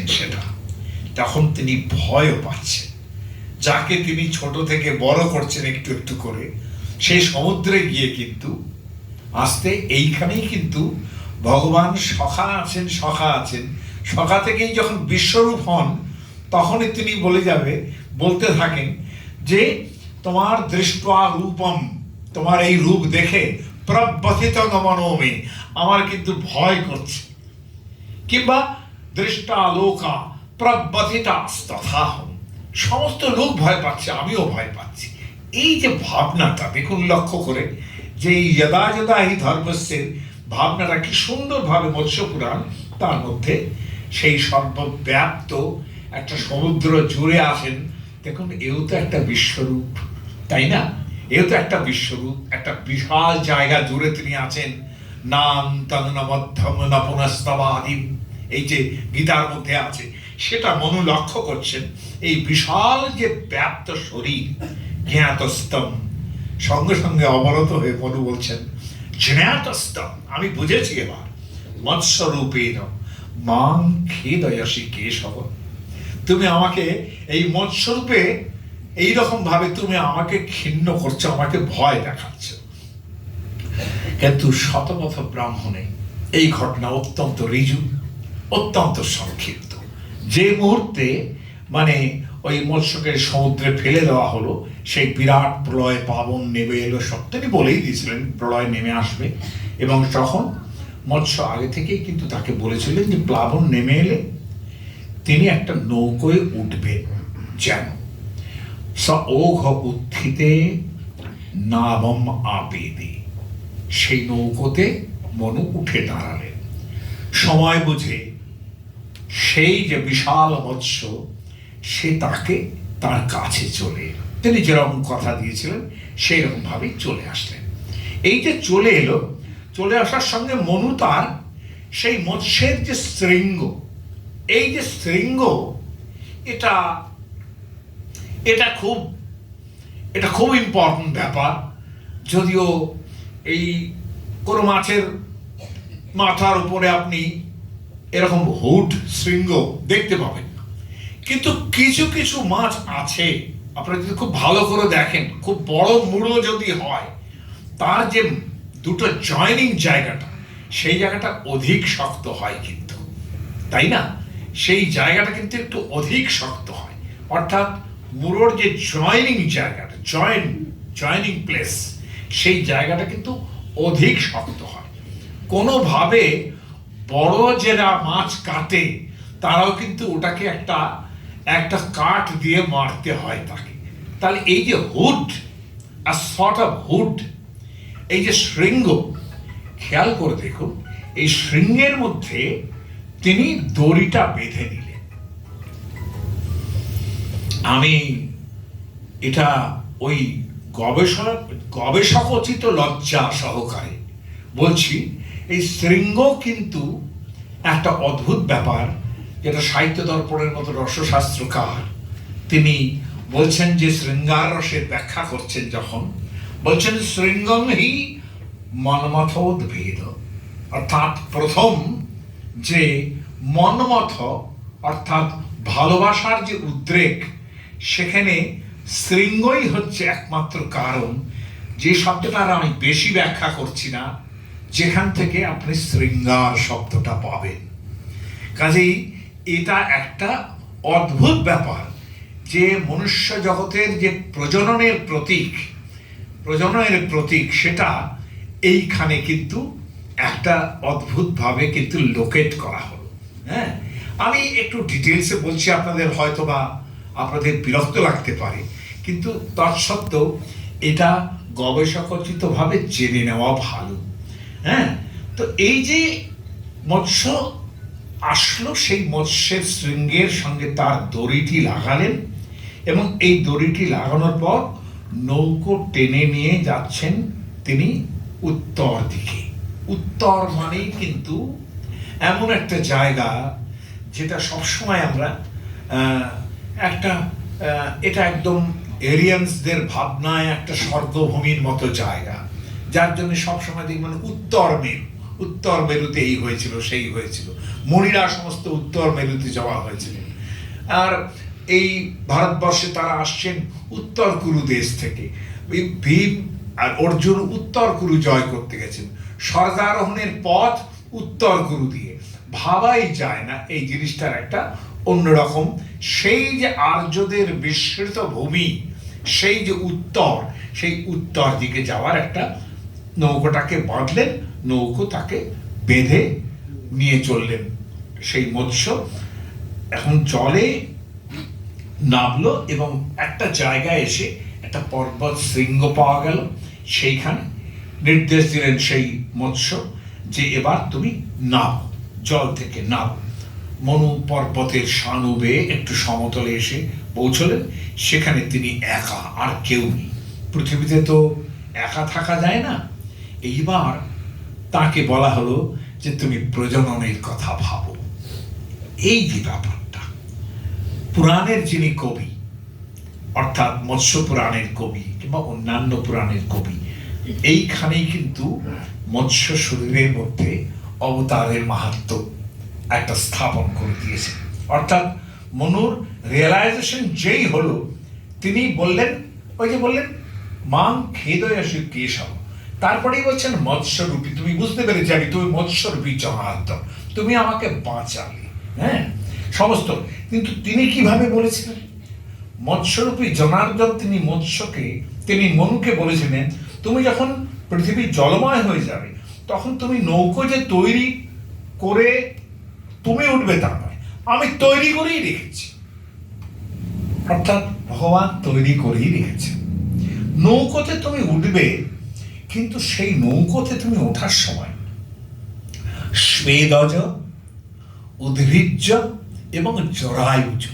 দেখছেন সেটা। তখন তিনি ভয়ও পাচ্ছেন। যাকে তিনি ছোট থেকে বড় করছেন একটু একটু করে সেই সমুদ্রে গিয়ে কিন্তু আসতে এইখানেই কিন্তু ভগবান সখা আছেন সখা আছেন। সখা থেকেই যখন বিশ্বরূপ হন, তখনই তিনি বলে যাবে, বলতে থাকেন যে, তোমার দৃষ্টা রূপম, তোমার এই রূপ দেখে প্রবথিত নমনমে আমার কিন্তু ভয় করছে। কিংবা দৃষ্টা লোকা সমস্ত লোক ভয় পাচ্ছে, আমিও ভয় পাচ্ছি। এই যে ভাবনাটা, দেখুন লক্ষ্য করে যে এই যদা যদা এই ধর্মস্যের ভাবনাটা কি সুন্দরভাবে মৎস্য পুরাণ তার মধ্যে সেই সর্বব্যাপ্ত একটা সমুদ্র জুড়ে আসেন দেখুন, এও তো একটা বিশ্বরূপ, তাই না? এও তো একটা বিশ্বরূপ, একটা বিশাল জায়গা জুড়ে তিনি আছেন। নাম তন্ন মধ্যম নপুনস্তবাদিম এই যে গীতার মধ্যে আছে, সেটা মনু লক্ষ্য করছেন, এই বিশাল যে ব্যাপ্ত শরীর, জ্ঞাতস্তম। সঙ্গে সঙ্গে অবরত হয়ে মনু বলছেন, জ্ঞাতস্তম, আমি বুঝেছি এবার। মৎস্যরূপেণ মাং খেদয়সী কেশব। তুমি আমাকে এই মৎস্যরূপে এইরকম ভাবে তুমি আমাকে ক্ষিন্ন করছ, আমাকে ভয় দেখাচ্ছ। কিন্তু শতপথ ব্রাহ্মণে এই ঘটনা অত্যন্ত রিজু অত্যন্ত সংক্ষিপ্ত। যে মুহূর্তে মানে ওই মৎস্যকে সমুদ্রে ফেলে দেওয়া হলো, সেই বিরাট প্রলয় পাবন নেমে এলো সব তিনি বলেই দিয়েছিলেন প্রলয় নেমে আসবে। এবং তখন মৎস্য আগে থেকেই কিন্তু তাকে বলেছিলেন যে প্লাবন নেমে এলে তিনি একটা নৌকোয় উঠবেন যেন। স ওঘ উত্থিতে নাবম আবেদে। সেই নৌকোতে মনু উঠে দাঁড়ালেন। সময় বুঝে সেই যে বিশাল মৎস্য, সে তাকে তার কাছে চলে এলো। তিনি যেরকম কথা দিয়েছিলেন সেই রকম ভাবেই চলে আসলেন। এই যে চলে এলো, চলে আসার সঙ্গে মনু তার সেই মৎস্যের যে শৃঙ্গ, এই যে শৃঙ্গ, এটা এটা খুব এটা খুব ইম্পর্টেন্ট ব্যাপার। যদিও এই কোনো মাছের মাথার উপরে আপনি এরকম হুড শৃঙ্গ দেখতে পাবেন। কিন্তু কিছু কিছু মাছ আছে, আপনারা যদি খুব ভালো করে দেখেন, খুব বড় মুড়ো যদি হয়, তার যে দুটো জয়নিং জায়গাটা, সেই জায়গাটা অধিক শক্ত হয় কিন্তু। তাই না? সেই জায়গাটা কিন্তু একটু অধিক শক্ত হয়। অর্থাৎ মুড়োর যে জয়নিং জায়গাটা জয়েন জয়নিং প্লেস সেই জায়গাটা কিন্তু অধিক শক্ত হয়। কোনোভাবে বড় যারা মাছ কাটে, তারাও কিন্তু ওটাকে একটা একটা কাঠ দিয়ে মারতে হয় তাকে। তাহলে এই যে হুড আর শর্ট অফ হুড, এই যে শৃঙ্গ, খেয়াল করে দেখুন, এই শৃঙ্গের মধ্যে তিনি দড়িটা বেঁধে নিলেন। আমি এটা ওই গবেষক গবেষকোচিত লজ্জা সহকারে বলছি এই শৃঙ্গ কিন্তু একটা অদ্ভুত ব্যাপার, যেটা সাহিত্য দর্পণের মতো রসশাস্ত্রকার। তিনি বলছেন যে শৃঙ্গার রসের ব্যাখ্যা করছেন যখন, বলছেন শৃঙ্গম হি মনমথোদ্ভেদ অর্থাৎ প্রথম যে মনমথ, অর্থাৎ ভালোবাসার যে উদ্রেক, সেখানে শৃঙ্গই হচ্ছে একমাত্র কারণ। যে শব্দটার আমি বেশি ব্যাখ্যা করছি না যেখান থেকে আপনি শৃঙ্গার শব্দটা পাবেন। কাজেই এটা একটা অদ্ভুত ব্যাপার যে মনুষ্য জগতের যে প্রজননের প্রতীক প্রজননের প্রতীক সেটা এইখানে কিন্তু একটা অদ্ভুতভাবে কিন্তু লোকেট করা হলো। হ্যাঁ? আমি একটু ডিটেলসে বলছি, আপনাদের হয়তো বা আপনাদের বিরক্ত লাগতে পারে, কিন্তু তৎসত্ত্বেও এটা গবেষকোচিতভাবে জেনে নেওয়া ভালো। হ্যাঁ? তো এই যে মৎস্য আসলো, সেই মৎস্যের শৃঙ্গের সঙ্গে তার দড়িটি লাগালেন এবং এই দড়িটি লাগানোর পর নৌকো টেনে নিয়ে যাচ্ছেন তিনি উত্তর দিকে। উত্তর মানেই কিন্তু এমন একটা জায়গা যেটা সবসময় আমরা একটা এটা একদম এরিয়ান্সদের ভাবনায় একটা স্বর্গভূমির মতো জায়গা। যার জন্য সবসময় দেখবেন উত্তর মেরু, উত্তর মেরুতে এই হয়েছিল, সেই হয়েছিল। মণিরা সমস্ত উত্তর মেরুতে যাওয়া হয়েছিল। আর এই ভারতবর্ষে তারা আসছেন উত্তর কুরু দেশ থেকে। ভীম আর অর্জুন উত্তর কুরু জয় করতে গেছেন। স্বর্গারোহণের পথ উত্তর কুরু দিয়ে। ভাবাই যায় না এই জিনিসটার একটা অন্যরকম। সেই যে আর্যদের বিস্মৃত ভূমি, সেই যে উত্তর, সেই উত্তর দিকে যাওয়ার একটা নৌকোটাকে বাঁধলেন নৌকো তাকে বেঁধে নিয়ে চললেন সেই মৎস্য। এখন জলে নামলো এবং একটা জায়গায় এসে একটা পর্বত শৃঙ্গ পাওয়া গেল। সেইখানে নির্দেশ দিলেন সেই মৎস্য যে এবার তুমি নাও, জল থেকে নাও। মনু পর্বতের সানু বেয়ে একটু সমতলে এসে পৌঁছলেন। সেখানে তিনি একা আর কেউ নেই। পৃথিবীতে তো একা থাকা যায় না। এইবার তাকে বলা হলো যে তুমি প্রজননের কথা ভাবো। এই যে ব্যাপারটা। পুরাণের যিনি কবি, অর্থাৎ মৎস্য পুরাণের কবি কিংবা অন্যান্য পুরাণের কবি, এইখানেই কিন্তু মৎস্য শরীরের মধ্যে অবতারের মাহাত্ম একটা স্থাপন করে দিয়েছে। অর্থাৎ মনুর রিয়েলাইজেশন যেই হলো, তিনি বললেন, ওই যে বললেন, মাং খেদয়াসু কেশব। তারপরেই বলছেন, মৎস্যরূপী। তুমি বুঝতে পেরেছি, আমি তুমি মৎস্যরূপী জনার্দন। তুমি আমাকে বাঁচালে হ্যাঁ? সমস্ত। কিন্তু তিনি কীভাবে বলেছিলেন? মৎস্যরূপী জনার্দন তিনি মৎস্যকে, তিনি মনুকে বলেছিলেন, তুমি যখন পৃথিবী জলময় হয়ে যাবে, তখন তুমি নৌকো যে তৈরি করে তুমি উঠবে তা নয়। আমি তৈরি করেই রেখেছি। অর্থাৎ ভগবান তৈরি করেই রেখেছে নৌকোতে তুমি উঠবে কিন্তু সেই নৌকোতে তুমি ওঠার সময় স্বেদজ, উদ্ভিজ্জ এবং জরায়ুজ,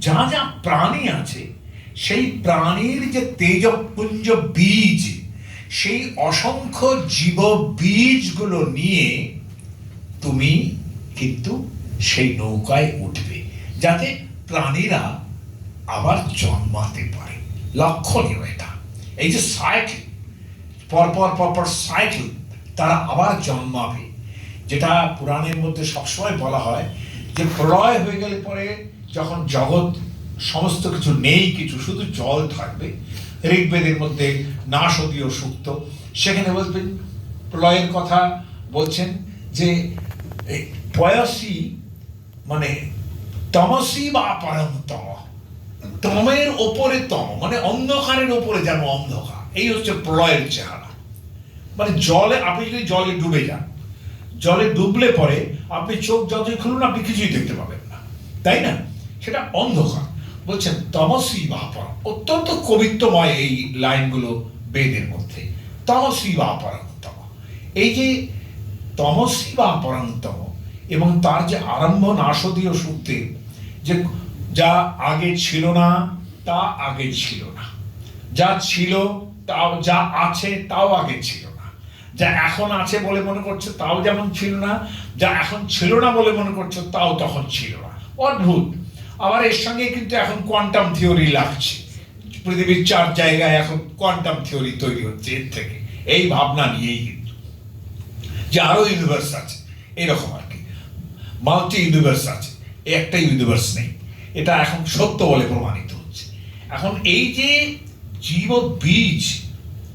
যা যা প্রাণী আছে, সেই প্রাণীর যে তেজপুঞ্জ বীজ, সেই অসংখ্য জীব বীজগুলো নিয়ে তুমি কিন্তু সেই নৌকায় উঠবে, যাতে প্রাণীরা আবার জন্মাতে পারে। লক্ষণীয় এটা। এই যে সাইকেল পরপর পরপর সাইকেল তারা আবার জন্মাবে। যেটা পুরাণের মধ্যে সবসময় বলা হয় যে প্রলয় হয়ে গেলে পরে যখন জগৎ সমস্ত কিছু নেই, কিছু শুধু জল থাকবে, ঋগ্বেদের মধ্যে নাশদীয় সুক্ত সেখানে বলবেন, প্রলয়ের কথা বলছেন যে পয়সী মানে তমসী বা পরম তম। তমের ওপরে তম মানে অন্ধকারের ওপরে যেন অন্ধকার। এই হচ্ছে প্রলয়ের চেহারা। মানে জলে আপনি যদি জলে ডুবে যান, জলে ডুবলে পরে আপনি চোখ যতই খুলুন, আপনি কিছুই দেখতে পাবেন না। তাই না? সেটা অন্ধকার। বলছেন তমসী বাপর অত্যন্ত কবিত্বময় এই লাইনগুলো বেদের মধ্যে। তমসী বাপরন্তম এই যে তমসী বা পরন্তম এবং তার যে আরম্ভ নাশদীয় সূত্রে, যে যা আগে ছিল না, তা আগে ছিল না। যা ছিল, তাও, যা আছে, তাও আগে ছিল যা এখন আছে বলে মনে করছে, তাও যেমন ছিল না, যা এখন ছিল না বলে মনে করছে, তাও তখন ছিল না। অদ্ভুত। আবার এর সঙ্গে কিন্তু এখন কোয়ান্টাম থিওরি লাগছে। পৃথিবীর চার জায়গায় এখন কোয়ান্টাম থিওরি তৈরি হচ্ছে এর থেকে। এই ভাবনা নিয়েই কিন্তু। যে আরও ইউনিভার্স আছে, এরকম আর কি। মাল্টি ইউনিভার্স আছে একটা ইউনিভার্স নেই। এটা এখন সত্য বলে প্রমাণিত হচ্ছে। এখন এই যে জীব বীজ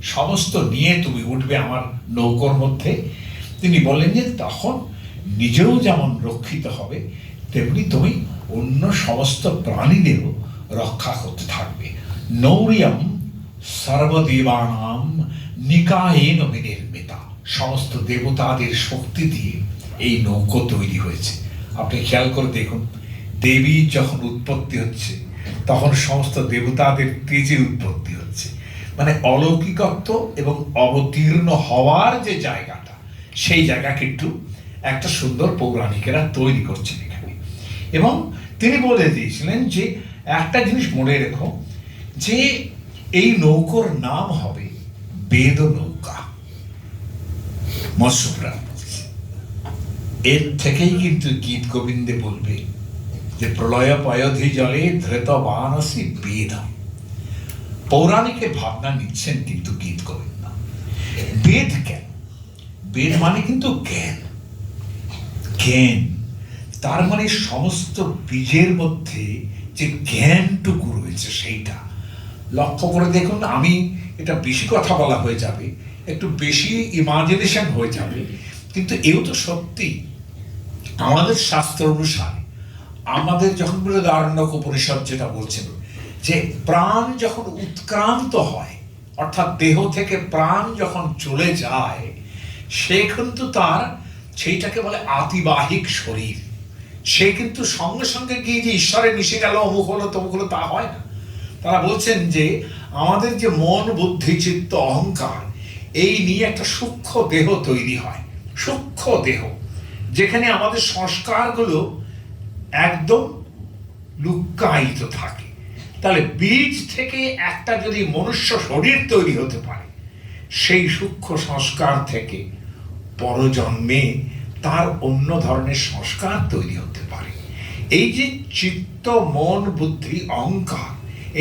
সমস্ত নিয়ে তুমি উঠবে আমার নৌকোর মধ্যে। তিনি বলেন যে, তখন নিজেও যেমন রক্ষিত হবে, তেমনি তুমি অন্য সমস্ত প্রাণীদেরও রক্ষা করতে থাকবে। নৌরিয়ম সর্বদেবানাম নিকায়েন বিনির্মিতা। সমস্ত দেবতাদের শক্তি দিয়ে এই নৌকো তৈরি হয়েছে। আপনি খেয়াল করে দেখুন দেবী যখন উৎপত্তি হচ্ছে, তখন সমস্ত দেবতাদের তেজের উৎপত্তি হচ্ছে। মানে অলৌকিকত্ব এবং অবতীর্ণ হওয়ার যে জায়গাটা, সেই জায়গা কিন্তু একটা সুন্দর পৌরাণিকেরা তৈরি করছেন এখানে। এবং তিনি বলে দিয়েছিলেন যে, একটা জিনিস মনে রেখো, যে এই নৌকোর নাম হবে বেদ নৌকা। মৎস্যপ্রাণ এর থেকেই কিন্তু গীত গোবিন্দে বলবে যে প্রলয় পয়ধি জলে ধৃত বানসি বেদম। পৌরাণিকের ভাবনা নিচ্ছেন কিন্তু গীত গোবিন্দ। বেদ কেন? বেদ মানে কিন্তু জ্ঞান। জ্ঞান, তার মানে সমস্ত বীজের মধ্যে যে জ্ঞানটুকু রয়েছে সেইটা। লক্ষ্য করে দেখুন, আমি এটা বেশি কথা বলা হয়ে যাবে, একটু বেশি ইমাজিনেশন হয়ে যাবে, কিন্তু এও তো সত্যি। আমাদের শাস্ত্র অনুসারে, আমাদের যখন বৃহদারণ্যক উপনিষদ যেটা বলছেন যে প্রাণ যখন উৎক্রান্ত হয়, অর্থাৎ দেহ থেকে প্রাণ যখন চলে যায়, সে কিন্তু তার সেইটাকে বলে আতিবাহিক শরীর। সে কিন্তু সঙ্গে সঙ্গে গিয়ে যে ঈশ্বরে মিশে গেল, অমুক হলো, তমুক হলো, তা হয় না। তারা বলছেন যে আমাদের যে মন, বুদ্ধি, চিত্ত, অহংকার, এই নিয়ে একটা সূক্ষ্ম দেহ তৈরি হয়। সূক্ষ্ম দেহ, যেখানে আমাদের সংস্কারগুলো একদম লুক্কায়িত থাকে। তাহলে বীজ থেকে একটা যদি মনুষ্য শরীর তৈরি হতে পারে, সেই সূক্ষ্ম সংস্কার থেকে পরজন্মে তার অন্য ধরনের সংস্কার তৈরি হতে পারে। এই যে চিত্ত, মন, বুদ্ধি, অহংকার,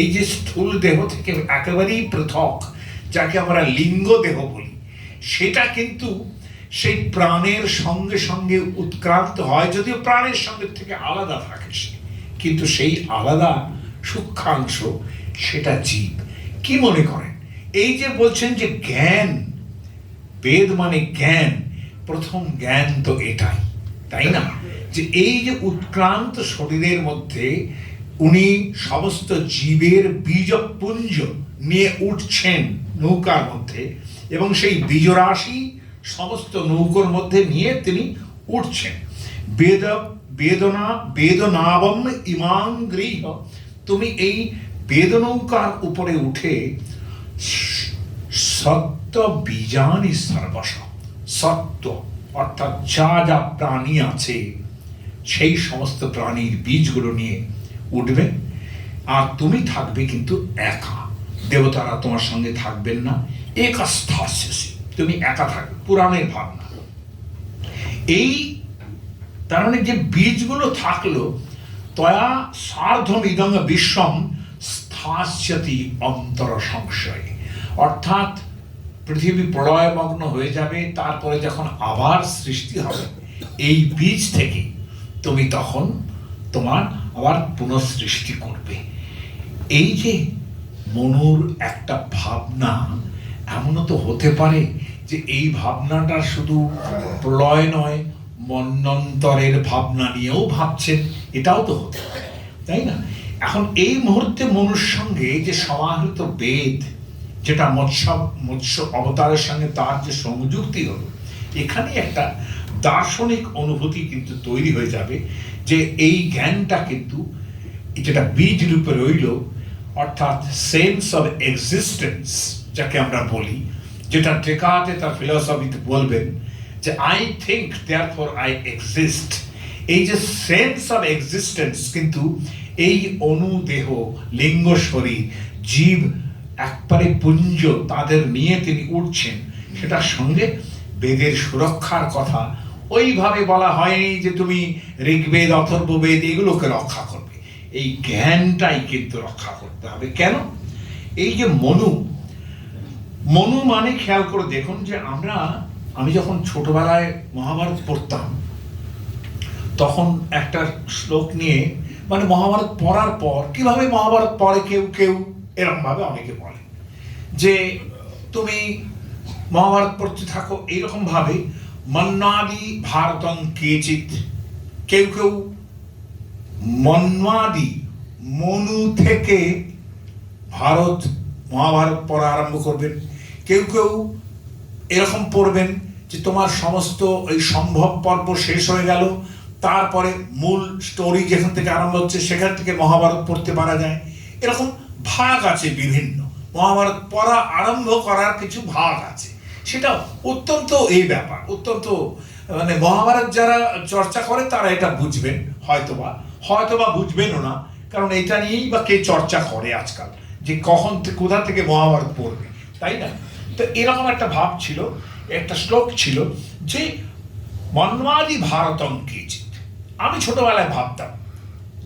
এই যে স্থূল দেহ থেকে একেবারেই পৃথক, যাকে আমরা লিঙ্গ দেহ বলি, সেটা কিন্তু সেই প্রাণের সঙ্গে সঙ্গে উৎক্রান্ত হয়, যদিও প্রাণের সঙ্গে থেকে আলাদা থাকে সে, কিন্তু সেই আলাদা সূক্ষ্মাংশ, সেটা জীব। কি মনে করেন? এই যে বলছেন যে জ্ঞান, বেদ মানে জ্ঞান, প্রথম জ্ঞান তো এটাই, তাই না? যে এই যে উৎক্রান্ত শরীরের মধ্যে উনি সমস্ত জীবের বীজপুঞ্জ নিয়ে উঠছেন নৌকার মধ্যে এবং সেই বীজরাশি সমস্ত নৌকোর মধ্যে নিয়ে তিনি উঠছেন। বেদ, বেদনা, বেদনাবম ইমাং গৃহ তুমি এই বেদনৌকার উপরে উঠে সত্য বীজানি সর্বস সত্য, অর্থাৎ যা যা প্রাণী আছে, সেই সমস্ত প্রাণীর বীজগুলো নিয়ে উঠবে। আর তুমি থাকবে কিন্তু একা। দেবতারা তোমার সঙ্গে থাকবেন না। একাস্থাস্যসি। তুমি একা থাকবে, পুরাণের ভাবনা। এই তার মানে যে বীজগুলো থাকল তয়া সার্ধম ইদং বিশ্বম স্থাস্যতি অন্তর সংশয়ে অর্থাৎ পৃথিবী প্রলয়মগ্ন হয়ে যাবে, তারপরে যখন আবার সৃষ্টি হবে, এই বীজ থেকে তুমি তখন তোমার আবার পুনঃসৃষ্টি করবে। এই যে মনুর একটা ভাবনা, এমনও তো হতে পারে যে এই ভাবনাটা শুধু প্রলয় নয়, মন্নন্তরের ভাবনা নিয়েও ভাবছেন। এটাও তো হতে পারে, তাই না? এখন এই মুহূর্তে মনুর সঙ্গে যে সমাহৃত বেদ, যেটা মৎস্য মৎস্য অবতারের সঙ্গে তার যে সংযুক্তি হলো, এখানে একটা দার্শনিক অনুভূতি কিন্তু তৈরি হয়ে যাবে যে এই জ্ঞানটা কিন্তু যেটা বীজ রূপে রইল, অর্থাৎ সেন্স অফ এক্সিস্টেন্স যাকে আমরা বলি, যেটা ডেকাতে তার ফিলসফিতে বলবেন যে I think therefore I exist এই যে সেন্স অফ এক্সিস্টেন্স কিন্তু এই অনুদেহ লিঙ্গ শরীর, জীব একবারে পুঞ্জ তাদের নিয়ে তিনি উঠছেন। সেটার সঙ্গে বেদের সুরক্ষার কথা ওইভাবে বলা হয়নি যে তুমি ঋগ্বেদ, অথর্ববেদ এগুলোকে রক্ষা করবে। এই জ্ঞানটাই কিন্তু রক্ষা করতে হবে। কেন? এই যে মনু মনু মানে খেয়াল করে দেখুন যে আমরা, আমি যখন ছোটবেলায় মহাভারত পড়তাম তখন একটা শ্লোক নিয়ে মানে মহাভারত পড়ার পর, কীভাবে মহাভারত পড়ে কেউ কেউ? এরকম ভাবে অনেকে বলে যে তুমি মহাভারত পড়তে থাকো এইরকম ভাবে মন্নাদি ভারতং কেচিত কেউ কেউ মন্মাদি মনু থেকে ভারত মহাভারত পড়া আরম্ভ করবেন। কেউ কেউ এরকম পড়বেন যে তোমার সমস্ত ওই সম্ভব পর্ব শেষ হয়ে গেল তারপরে মূল স্টোরি যেখান থেকে আরম্ভ হচ্ছে, সেখান থেকে মহাভারত পড়তে পারা যায়। এরকম ভাগ আছে বিভিন্ন। মহাভারত পড়া আরম্ভ করার কিছু ভাগ আছে। সেটা অত্যন্ত এই ব্যাপার, অত্যন্ত মানে মহাভারত যারা চর্চা করে, তারা এটা বুঝবেন, হয়তোবা। হয়তোবা বুঝবেনও না, কারণ এটা নিয়েই বা কে চর্চা করে আজকাল, যে কখন কোথা থেকে মহাভারত পড়বে, তাই না? তো এরকম একটা ভাব ছিল, একটা শ্লোক ছিল যে মন্মাদি ভারতম কেচিত আমি ছোটবেলায় ভাবতাম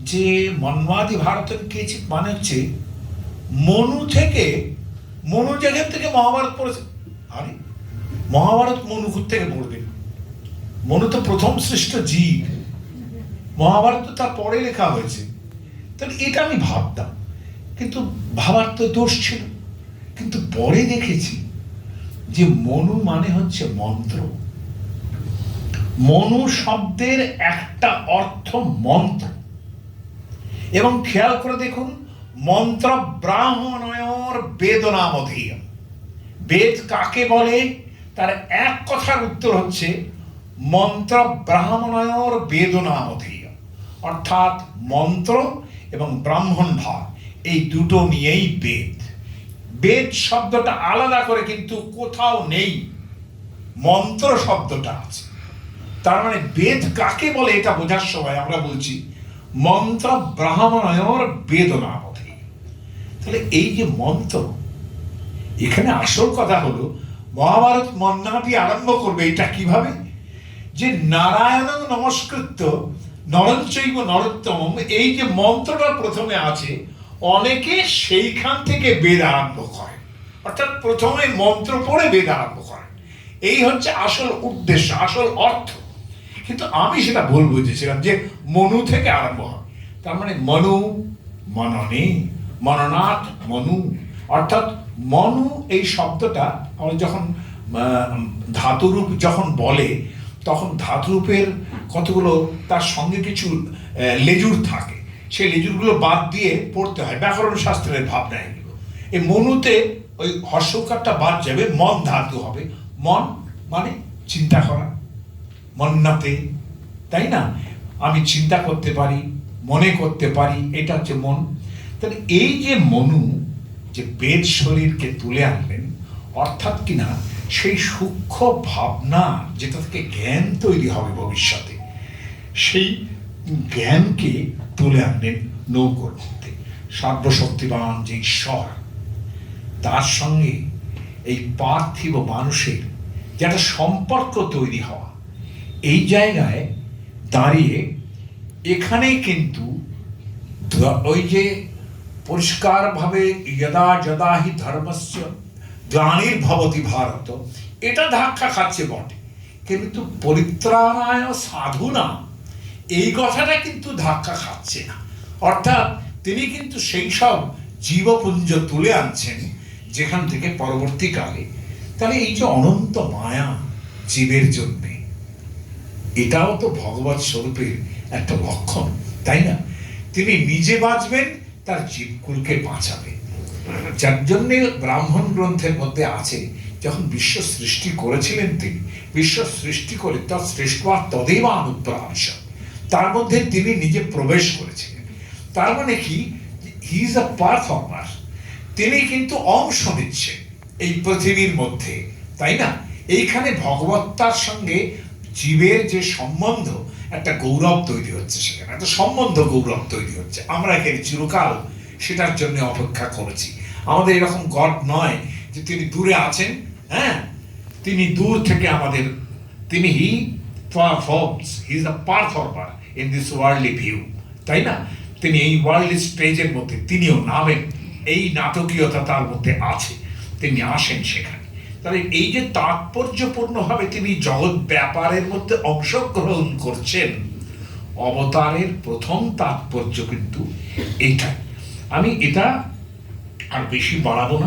যে মন্মাদি ভারতের কেচিত মানে হচ্ছে মনু থেকে, মনু যেখান থেকে মহাভারত পড়েছে। আরে, মহাভারত মনু থেকে পড়বে? মনু তো প্রথম সৃষ্ট জীব। মহাভারত তো তার পরে লেখা হয়েছে। তাহলে এটা আমি ভাবতাম। কিন্তু ভাবার তো দোষ ছিল। কিন্তু পরে দেখেছি যে মনু মানে হচ্ছে মন্ত্র। মনু শব্দের একটা অর্থ মন্ত্র। এবং খেয়াল করে দেখুন, মন্ত্র ব্রাহ্মণয়র বেদনামধীয়। বেদ কাকে বলে? তার এক কথার উত্তর হচ্ছে, মন্ত্র ব্রাহ্মণয়র বেদনামধীয়। অর্থাৎ মন্ত্র এবং ব্রাহ্মণ ভাব এই দুটো নিয়েই বেদ। বেদ শব্দটা আলাদা করে কিন্তু কোথাও নেই। মন্ত্র শব্দটা আছে। তার মানে বেদ কাকে বলে এটা বোঝার সময় আমরা বলছি, মন্ত্র ব্রাহ্মণয়র বেদনামধী তাহলে এই যে মন্ত্র, এখানে আসল কথা হলো, মহাভারত মন্নাটি আরম্ভ করবে এটা কীভাবে? যে নারায়ণ নমস্কৃত নরঞ্চৈব নরোত্তম এই যে মন্ত্রটা প্রথমে আছে, অনেকে সেইখান থেকে বেদ আরম্ভ করে। অর্থাৎ প্রথমে মন্ত্র পড়ে বেদ আরম্ভ করেন এই হচ্ছে আসল উদ্দেশ্য, আসল অর্থ। কিন্তু আমি সেটা ভুল বুঝেছিলাম যে মনু থেকে আরম্ভ হয়। তার মানে মনু, মননে, মননাথ, মনু। অর্থাৎ মনু এই শব্দটা আমরা যখন ধাতুরূপ যখন বলে, তখন ধাতুরূপের কতগুলো তার সঙ্গে কিছু লেজুর থাকে। সেই লেজুরগুলো বাদ দিয়ে পড়তে হয়। ব্যাকরণ শাস্ত্রের ভাবনা এগুলো। এই মনুতে ওই হর্ষকারটা বাদ যাবে, মন ধাতু হবে। মন মানে চিন্তা করা। মন্নাতে, তাই না? আমি চিন্তা করতে পারি, মনে করতে পারি, এটা হচ্ছে মন। তাহলে এই যে মনু যে বেদ শরীরকে তুলে আনলেন, অর্থাৎ কিনা সেই সূক্ষ্ম ভাবনা যেটা থেকে জ্ঞান তৈরি হবে ভবিষ্যতে, সেই জ্ঞানকে তুলে আনলেন নৌকোর মধ্যে। সর্বশক্তিবান যে ঈশ্বর, তার সঙ্গে এই পার্থিব মানুষের যে একটা সম্পর্ক তৈরি হওয়া এই জায়গায় দাঁড়িয়ে এখানেই কিন্তু ওই যে পরিষ্কারভাবে যদা যদা হি ধর্মস্য গ্লানির ভবতি ভারত, এটা ধাক্কা খাচ্ছে বটে। কিন্তু পরিত্রাণায় সাধুনা এই কথাটা কিন্তু ধাক্কা খাচ্ছে না। অর্থাৎ তিনি কিন্তু সেই সব জীবপুঞ্জ তুলে আনছেন যেখান থেকে পরবর্তীকালে। তাহলে এই যে অনন্ত মায়া জীবের জন্যে এটাও তো ভগবত স্বরূপের একটা লক্ষণ, তাই না? তিনি নিজে বাঁচবেন, তার জীবকুলকে বাঁচাবে। যার জন্যে ব্রাহ্মণ গ্রন্থের মধ্যে আছে, যখন বিশ্ব সৃষ্টি করেছিলেন তিনি, বিশ্ব সৃষ্টি করে তার সৃষ্টা তদেব অনুপ্রাংশ তার মধ্যে তিনি নিজে প্রবেশ করেছিলেন। তার মানে কি? হি ইজ আ পারফর্মার তিনি কিন্তু অংশ নিচ্ছেন এই পৃথিবীর মধ্যে, তাই না? এইখানে ভগবত্তার সঙ্গে জীবের যে সম্বন্ধ, একটা গৌরব তৈরি হচ্ছে সেখানে, একটা সম্বন্ধ গৌরব তৈরি হচ্ছে। আমরা এখানে চিরকাল সেটার জন্য অপেক্ষা করেছি। আমাদের এরকম গড নয় যে তিনি দূরে আছেন হ্যাঁ? তিনি দূর থেকে আমাদের, তিনি he performs, he is a performer in this worldly view, তাই না? তিনি এই ওয়ার্ল্ড স্টেজের মধ্যে, তিনিও নামেন, এই নাটকীয়তা তার মধ্যে আছে। তিনি আসেন সেখানে। তাহলে এই যে তাৎপর্যপূর্ণভাবে তিনি জগৎ ব্যাপারের মধ্যে অংশগ্রহণ করছেন, অবতারের প্রথম তাৎপর্য কিন্তু এটাই। আমি এটা আর বেশি বাড়াবো না।